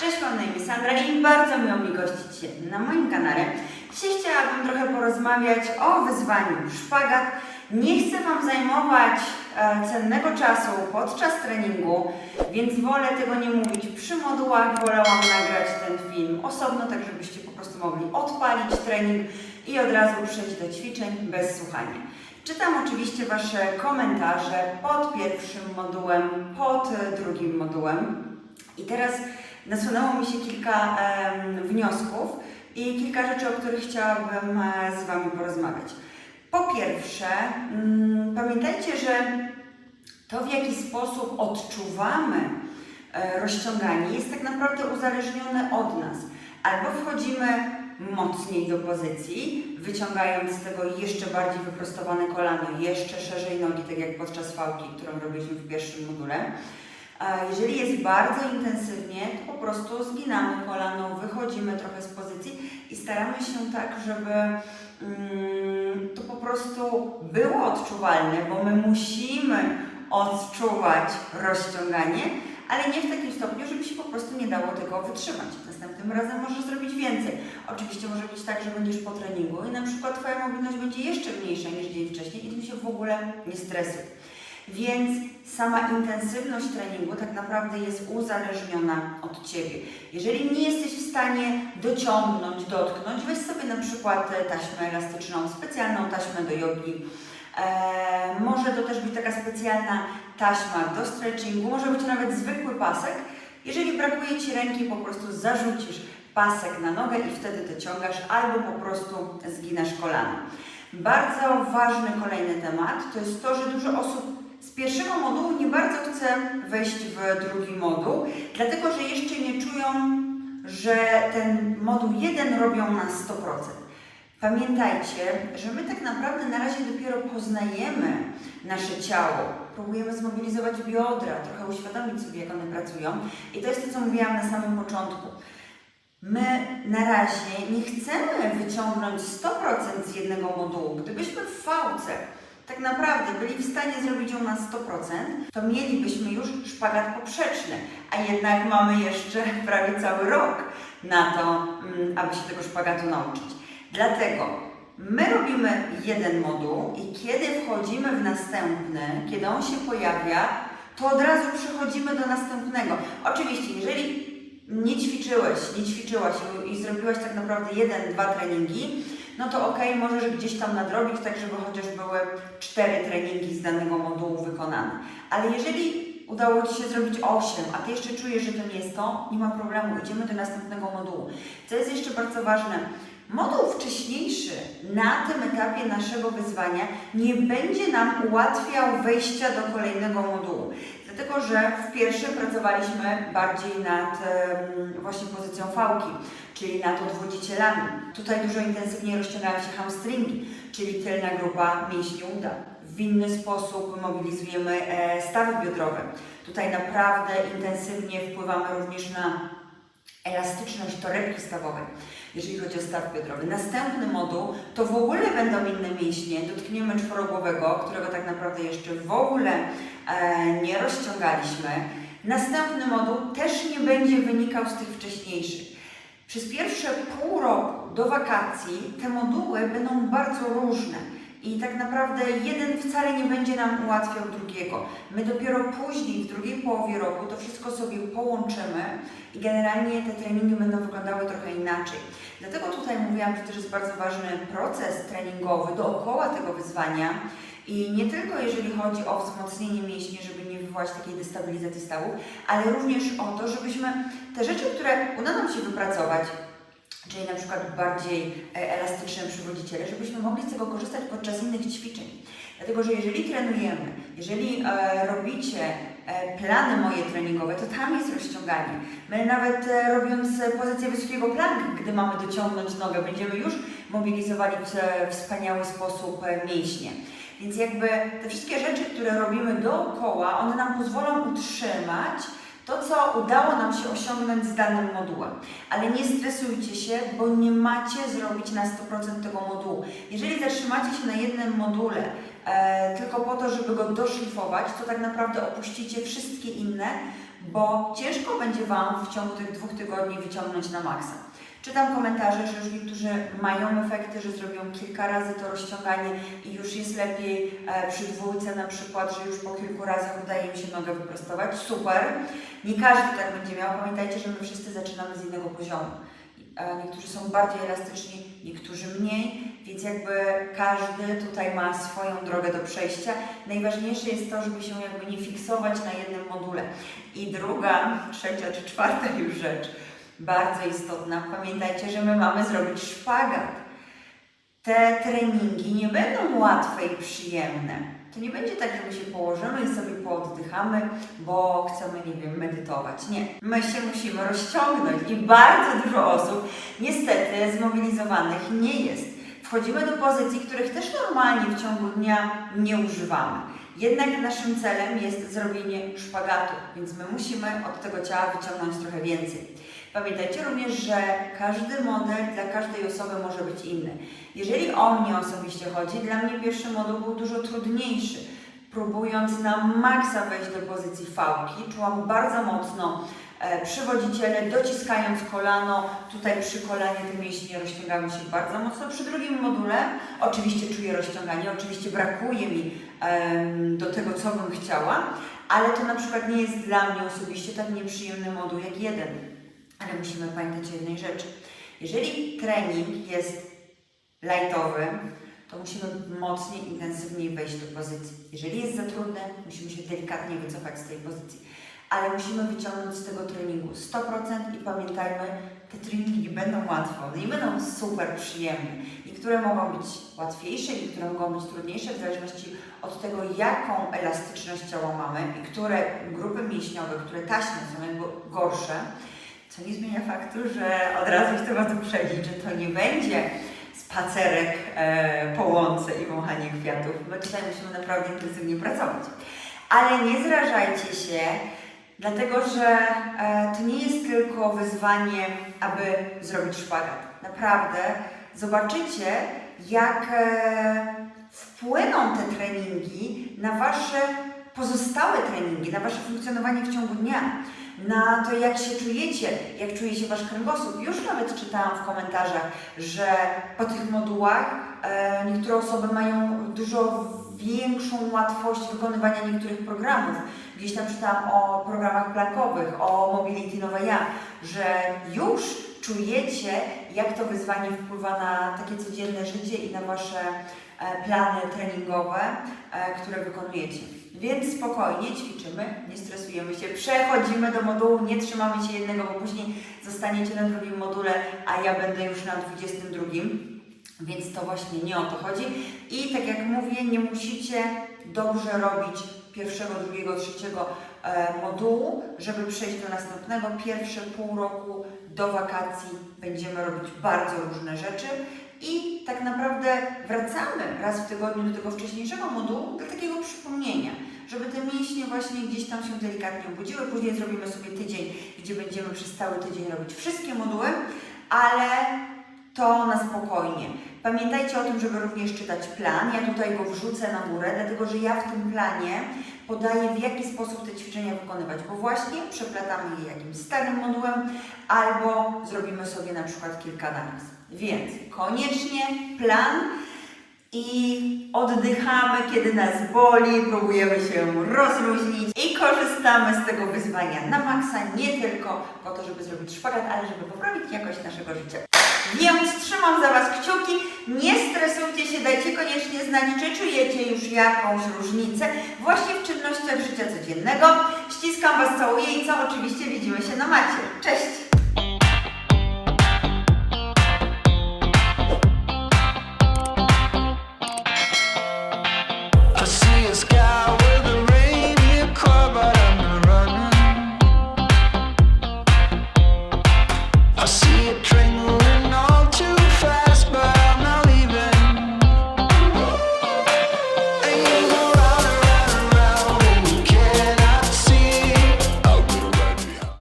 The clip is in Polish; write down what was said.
Cześć, mam na imię Sandra i bardzo miło mi gościć się na moim kanale. Dzisiaj chciałabym trochę porozmawiać o wyzwaniu szpagat. Nie chcę Wam zajmować e, cennego czasu podczas treningu, więc wolę tego nie mówić przy modułach. Wolałam nagrać ten film osobno, tak żebyście po prostu mogli odpalić trening i od razu przejść do ćwiczeń bez słuchania. Czytam oczywiście Wasze komentarze pod pierwszym modułem, pod drugim modułem. I teraz nasunęło mi się kilka wniosków i kilka rzeczy, o których chciałabym e, z Wami porozmawiać. Po pierwsze, mm, pamiętajcie, że to w jaki sposób odczuwamy e, rozciąganie jest tak naprawdę uzależnione od nas. Albo wchodzimy mocniej do pozycji, wyciągając z tego jeszcze bardziej wyprostowane kolano, jeszcze szerzej nogi, tak jak podczas fałki, którą robiliśmy w pierwszym module. Jeżeli jest bardzo intensywnie, to po prostu zginamy kolano, wychodzimy trochę z pozycji i staramy się tak, żeby mm, to po prostu było odczuwalne, bo my musimy odczuwać rozciąganie, ale nie w takim stopniu, żeby się po prostu nie dało tego wytrzymać. Następnym razem możesz zrobić więcej. Oczywiście może być tak, że będziesz po treningu i na przykład Twoja mobilność będzie jeszcze mniejsza niż dzień wcześniej i tym się w ogóle nie stresuj. Więc sama intensywność treningu tak naprawdę jest uzależniona od Ciebie. Jeżeli nie jesteś w stanie dociągnąć, dotknąć, weź sobie na przykład taśmę elastyczną, specjalną taśmę do jogi. Eee, może to też być taka specjalna taśma do stretchingu, może być nawet zwykły pasek. Jeżeli brakuje Ci ręki, po prostu zarzucisz pasek na nogę i wtedy dociągasz albo po prostu zginasz kolana. Bardzo ważny kolejny temat to jest to, że dużo osób z pierwszego modułu nie bardzo chce wejść w drugi moduł, dlatego że jeszcze nie czują, że ten moduł jeden robią na 100%. Pamiętajcie, że my tak naprawdę na razie dopiero poznajemy nasze ciało, próbujemy zmobilizować biodra, trochę uświadomić sobie, jak one pracują. I to jest to, co mówiłam na samym początku. My na razie nie chcemy wyciągnąć 100% z jednego modułu. Gdybyśmy w fałce tak naprawdę byli w stanie zrobić ją na 100%, to mielibyśmy już szpagat poprzeczny, a jednak mamy jeszcze prawie cały rok na to, mm, aby się tego szpagatu nauczyć. Dlatego my robimy jeden moduł i kiedy wchodzimy w następny, kiedy on się pojawia, to od razu przechodzimy do następnego. Oczywiście, jeżeli nie ćwiczyłeś, nie ćwiczyłaś i, i zrobiłaś tak naprawdę jeden, dwa treningi, no to okej, możesz gdzieś tam nadrobić, tak żeby chociaż były cztery treningi z danego modułu wykonane. Ale jeżeli udało Ci się zrobić 8, a Ty jeszcze czujesz, że to nie jest to, nie ma problemu, idziemy do następnego modułu. Co jest jeszcze bardzo ważne, moduł wcześniejszy na tym etapie naszego wyzwania nie będzie nam ułatwiał wejścia do kolejnego modułu. Dlatego, że w pierwszym pracowaliśmy bardziej nad właśnie pozycją fałki, czyli nad odwodzicielami. Tutaj dużo intensywniej rozciągają się hamstringi, czyli tylna grupa mięśni uda. W inny sposób mobilizujemy e, stawy biodrowe. Tutaj naprawdę intensywnie wpływamy również na elastyczność torebki stawowej, jeżeli chodzi o staw biodrowy. Następny moduł to w ogóle będą inne mięśnie. Dotkniemy czworogłowego, którego tak naprawdę jeszcze w ogóle e, nie rozciągaliśmy. Następny moduł też nie będzie wynikał z tych wcześniejszych. Przez pierwsze pół roku do wakacji te moduły będą bardzo różne. I tak naprawdę jeden wcale nie będzie nam ułatwiał drugiego. My dopiero później, w połowie roku, to wszystko sobie połączymy i generalnie te treningi będą wyglądały trochę inaczej. Dlatego tutaj mówiłam, że też jest bardzo ważny proces treningowy dookoła tego wyzwania. I nie tylko jeżeli chodzi o wzmocnienie mięśni, żeby nie wywołać takiej destabilizacji stawów, ale również o to, żebyśmy te rzeczy, które uda nam się wypracować, czyli na przykład bardziej e, elastyczne przywodziciele, żebyśmy mogli z tego korzystać podczas innych ćwiczeń. Dlatego, że jeżeli trenujemy, jeżeli e, robicie plany moje treningowe, to tam jest rozciąganie. My nawet e, robiąc e, pozycję wysokiego plank, gdy mamy dociągnąć nogę, będziemy już mobilizowali w e, wspaniały sposób e, mięśnie. Więc jakby te wszystkie rzeczy, które robimy dookoła, one nam pozwolą utrzymać to, co udało nam się osiągnąć z danym modułem. Ale nie stresujcie się, bo nie macie zrobić na 100% tego modułu. Jeżeli zatrzymacie się na jednym module e, tylko po to, żeby go doszlifować, to tak naprawdę opuścicie wszystkie inne, bo ciężko będzie Wam w ciągu tych dwóch tygodni wyciągnąć na maksa. Czytam komentarze, że już niektórzy mają efekty, że zrobią kilka razy to rozciąganie i już jest lepiej e, przy dwójce na przykład, że już po kilku razach udaje mi się nogę wyprostować. Super. Nie każdy tak będzie miał. Pamiętajcie, że my wszyscy zaczynamy z innego poziomu. E, Niektórzy są bardziej elastyczni, niektórzy mniej, więc jakby każdy tutaj ma swoją drogę do przejścia. Najważniejsze jest to, żeby się jakby nie fiksować na jednym module. I druga, trzecia czy czwarta już rzecz, bardzo istotna, pamiętajcie, że my mamy zrobić szpagat. Te treningi nie będą łatwe i przyjemne. To nie będzie tak, że my się położymy i sobie pooddychamy, bo chcemy, nie wiem, medytować. Nie. My się musimy rozciągnąć i bardzo dużo osób niestety zmobilizowanych nie jest. Wchodzimy do pozycji, których też normalnie w ciągu dnia nie używamy. Jednak naszym celem jest zrobienie szpagatu, więc my musimy od tego ciała wyciągnąć trochę więcej. Pamiętajcie również, że każdy model dla każdej osoby może być inny. Jeżeli o mnie osobiście chodzi, dla mnie pierwszy moduł był dużo trudniejszy. Próbując na maksa wejść do pozycji fałki, czułam bardzo mocno e, przywodziciele, dociskając kolano, tutaj przy kolanie te mięśnie rozciągały się bardzo mocno. Przy drugim module oczywiście czuję rozciąganie, oczywiście brakuje mi do tego, co bym chciała, ale to na przykład nie jest dla mnie osobiście tak nieprzyjemny moduł jak jeden. Ale musimy pamiętać o jednej rzeczy. Jeżeli trening jest lightowy, to musimy mocniej, intensywniej wejść do pozycji. Jeżeli jest za trudne, musimy się delikatnie wycofać z tej pozycji. Ale musimy wyciągnąć z tego treningu 100% i pamiętajmy, te treningi będą łatwe, nie będą super przyjemne. Niektóre mogą być łatwiejsze, niektóre mogą być trudniejsze, w zależności od tego, jaką elastyczność ciała mamy i które grupy mięśniowe, które taśmy są jakby gorsze. Co nie zmienia faktu, że od razu chcę Was uprzedzić, że to nie będzie spacerek e, po łące i wąchanie kwiatów. My tutaj musimy naprawdę intensywnie pracować. Ale nie zrażajcie się, dlatego że e, to nie jest tylko wyzwanie, aby zrobić szpagat. Naprawdę zobaczycie, jak e, wpłyną te treningi na Wasze pozostałe treningi, na Wasze funkcjonowanie w ciągu dnia, na to, jak się czujecie, jak czuje się Wasz kręgosłup. Już nawet czytałam w komentarzach, że po tych modułach e, niektóre osoby mają dużo większą łatwość wykonywania niektórych programów. Gdzieś tam czytałam o programach plankowych, o Mobility Nowa Ja, że już czujecie, jak to wyzwanie wpływa na takie codzienne życie i na Wasze e, plany treningowe, e, które wykonujecie. Więc spokojnie ćwiczymy, nie stresujemy się, przechodzimy do modułu, nie trzymamy się jednego, bo później zostaniecie na drugim module, a ja będę już na 22. Więc to właśnie nie o to chodzi. I tak jak mówię, nie musicie dobrze robić pierwszego, drugiego, trzeciego modułu, żeby przejść do następnego. Pierwsze pół roku do wakacji będziemy robić bardzo różne rzeczy i tak naprawdę wracamy raz w tygodniu do tego wcześniejszego modułu dla takiego przypomnienia, żeby te mięśnie właśnie gdzieś tam się delikatnie obudziły. Później zrobimy sobie tydzień, gdzie będziemy przez cały tydzień robić wszystkie moduły, ale to na spokojnie. Pamiętajcie o tym, żeby również czytać plan. Ja tutaj go wrzucę na górę, dlatego że ja w tym planie podaję, w jaki sposób te ćwiczenia wykonywać, bo właśnie przeplatamy je jakimś starym modułem albo zrobimy sobie na przykład kilka na raz. Więc koniecznie plan i oddychamy, kiedy nas boli, próbujemy się rozluźnić i korzystamy z tego wyzwania na maksa, nie tylko po to, żeby zrobić szpagat, ale żeby poprawić jakość naszego życia. Więc trzymam za Was kciuki, nie stresujcie się, dajcie koniecznie znać, czy czujecie już jakąś różnicę właśnie w czynnościach życia codziennego. Ściskam Was, całuję i co oczywiście widzimy się na macie. Cześć!